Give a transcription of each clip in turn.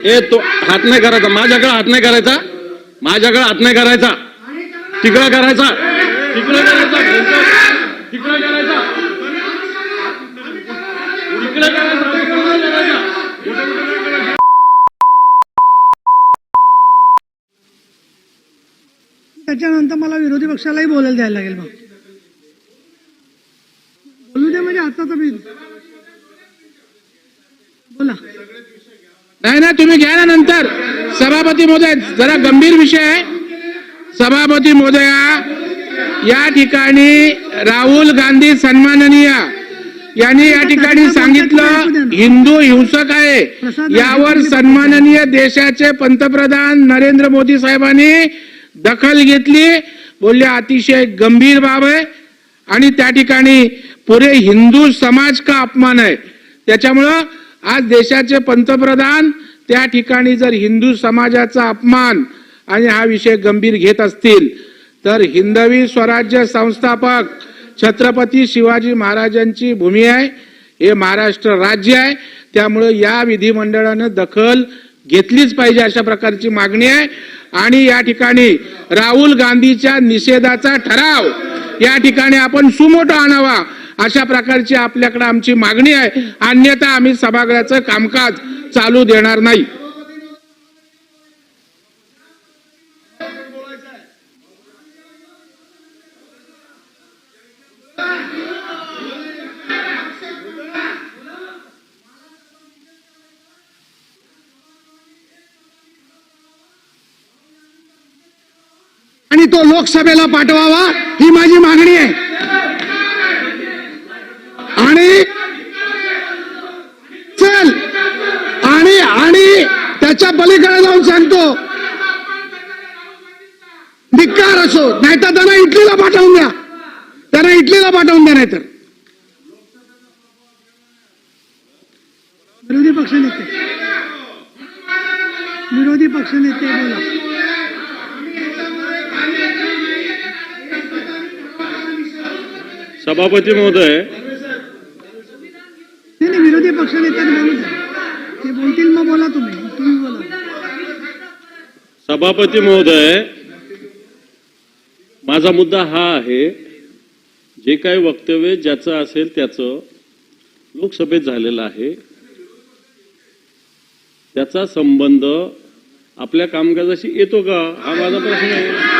ए तो हात नाही करायचा. माझ्याकडे हात नाही करायचा. माझ्याकडे हात नाही करायचा. तिकडं करायचा. तिकडं करायचा. तिकडं करायचा. तिकडं करायचा. करायचा त्याच्यानंतर मला विरोधी पक्षालाही बोलायला द्यायला लागेल मग बोलू दे म्हणजे आता तर मी बोला नाही ना तुम्ही घ्या ना नंतर. सभापती महोदय जरा गंभीर विषय आहे. सभापती महोदया या ठिकाणी राहुल गांधी सन्माननीय. यांनी या ठिकाणी सांगितलं हिंदू हिंसक आहे. यावर सन्माननीय देशाचे पंतप्रधान नरेंद्र मोदी साहेबांनी दखल घेतली. बोलले अतिशय गंभीर बाब आहे. आणि त्या ठिकाणी पुरे हिंदू समाज का अपमान आहे? त्याच्यामुळं आज देशाचे पंतप्रधान त्या ठिकाणी जर हिंदू समाजाचा अपमान आणि हा विषय गंभीर घेत असतील तर हिंदवी स्वराज्य संस्थापक छत्रपती शिवाजी महाराजांची भूमी आहे हे महाराष्ट्र राज्य आहे. त्यामुळे या विधिमंडळानं दखल घेतलीच पाहिजे अशा प्रकारची मागणी आहे. आणि या ठिकाणी राहुल गांधीच्या निषेधाचा ठराव या ठिकाणी आपण सुमोटो आणावा अशा प्रकारची आपल्याकडे आमची मागणी आहे. अन्यथा आम्ही सभागृहाचं कामकाज चालू देणार नाही. आणि तो लोकसभेला पाठवावा ही माझी मागणी आहे. आणि चल आणि आणि त्याच्या पलीकडे जाऊन सांगतो. धिक्कार असो नाहीतर त्यांना इटलीला पाठवून द्या. त्यांना इटलीला पाठवून द्या नाहीतर. विरोधी पक्षनेते विरोधी पक्षनेते बोला. सभापती महोदय. नाही विरोधी पक्षनेत्यांनी बोलू द्या. ते बोलतील मग बोला तुम्ही. सभापती महोदय माझा मुद्दा हा आहे जे काही वक्तव्य ज्याचं असेल त्याचं लोकसभेत झालेलं आहे त्याचा संबंध आपल्या कामकाजाशी येतो का? हा माझा प्रश्न आहे.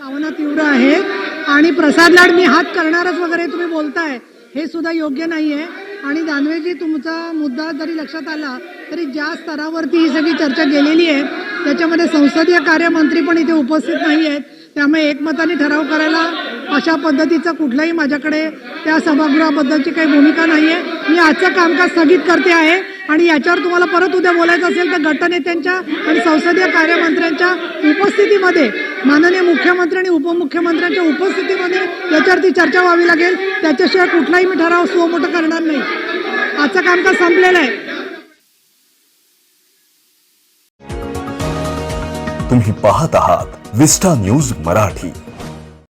भावना तीव्र आहे आणि प्रसाद लाड मी हात करणारच वगैरे तुम्ही बोलताय हे सुद्धा योग्य नाही आहे आणि दानवेजी तुमचा मुद्दा जरी लक्षात आला तरी ज्या स्तरावरती ही सगळी चर्चा गेलेली आहे त्याच्यामध्ये संसदीय कार्यमंत्री पण इथे उपस्थित नाही आहेत त्यामुळे एकमताने ठराव करायला अशा पद्धतीचं कुठलंही माझ्याकडे त्या सभागृहाबद्दलची काही भूमिका नाही आहे मी आजचं कामकाज स्थगित करते आहे. आणि याच्यावर तुम्हाला परत उद्या बोलायचं असेल तर गटनेत्यांच्या आणि संसदीय कार्यमंत्र्यांच्या उपस्थितीमध्ये माननीय मुख्यमंत्री आणि उपमुख्यमंत्र्यांच्या उपस्थितीमध्ये याच्यावरती चर्चा व्हावी लागेल. त्याच्याशिवाय कुठलाही मी ठराव सुमोठं करणार नाही. आजचं कामकाज संपलेलं आहे. तुम्ही पाहत आहात विस्टा न्यूज मराठी.